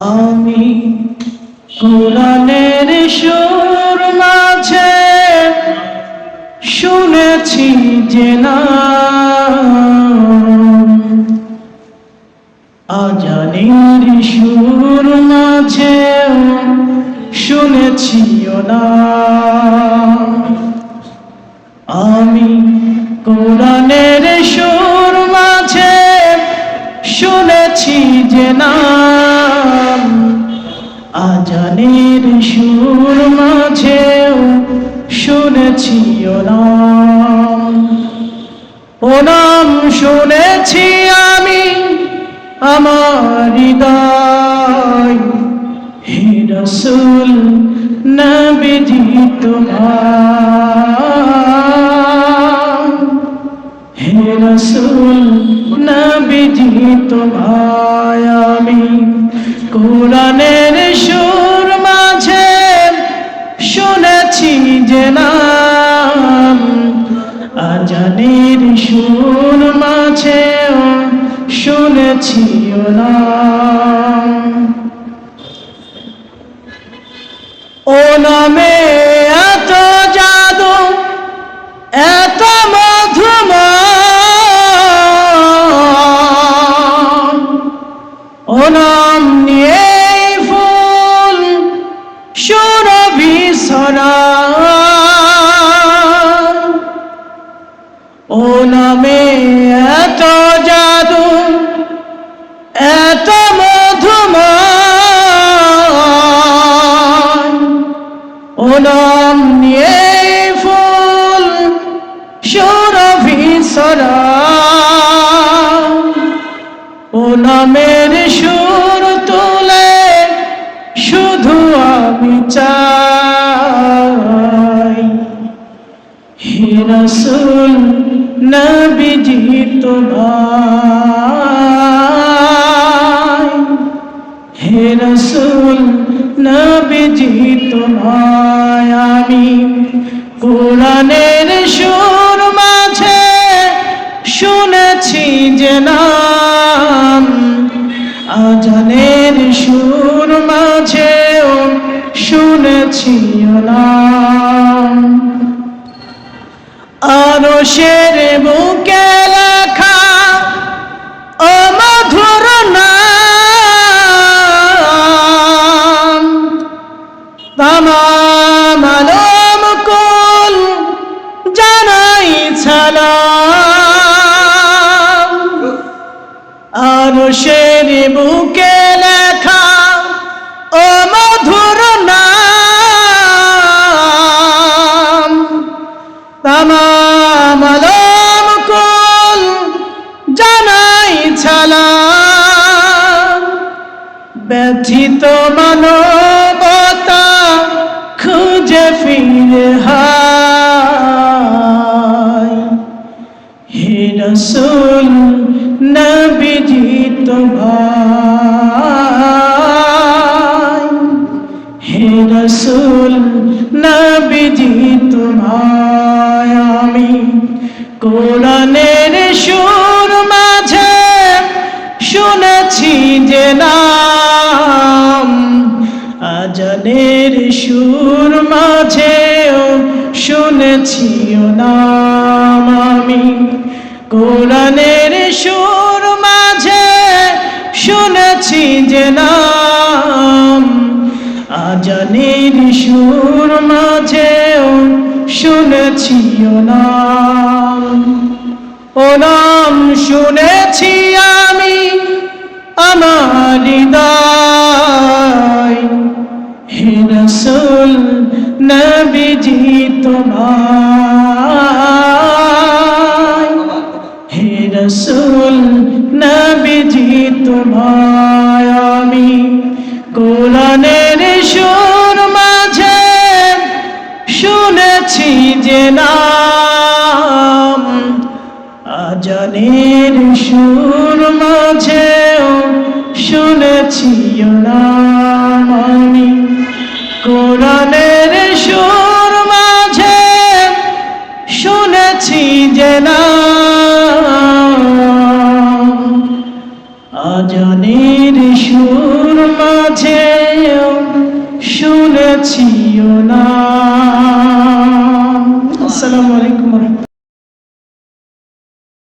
আমি কোরআনের সুর মাঝে শুনেছি যে না। আজানের সুর মাঝে শুনেছিও না। আমি কোরআনের সুর মাঝে শুনেছি যে নাম আজানের সুর মাঝেও শুনেছি নাম। ও নাম শুনেছি আমি আমার হৃদয়। হে রসুল তোমার আজানের সুর মাঝে শুনেছি নাম ও নামে এত জাদু এত মধুম নামে রসুল নবীজি তোমায় হে রসুল নবীজি তোমায় আমি কোরআনের সুর মাঝে শুনেছি যে নাম আজানের সুর মাঝেও শুনেছি ও শের বুকে লেখা ও মধুর নাম। তামাম কুল জানাই ছালাম শের বুকে ব্যথিত মানবতা খুঁজে ফিরে হে রসুল, নবীজি তোমায় হে রসুল, নবীজি তোমায় আমি কোরআনের সুর মাঝে শুনেছি যে নাম আজানের সুর মাঝেও শুনেছি নাম আমি। কোরআনের সুর মাঝে শুনেছি যে নাম। আজানের সুর মাঝেও শুনেছি নাম। ও নাম শুনেছি আমি, আমার হৃদয় রসুল, নবীজি তোমায় হে রসুল, নবীজি তোমায় আমি কোরআনের সুর মাঝে শুনেছি যে নাম। আজানের সুর মাঝেও শুনেছি নাম। কোরআনের সুর মাঝে শুনেছি যে না। আজানের সুর মাঝে শুনেছিও না।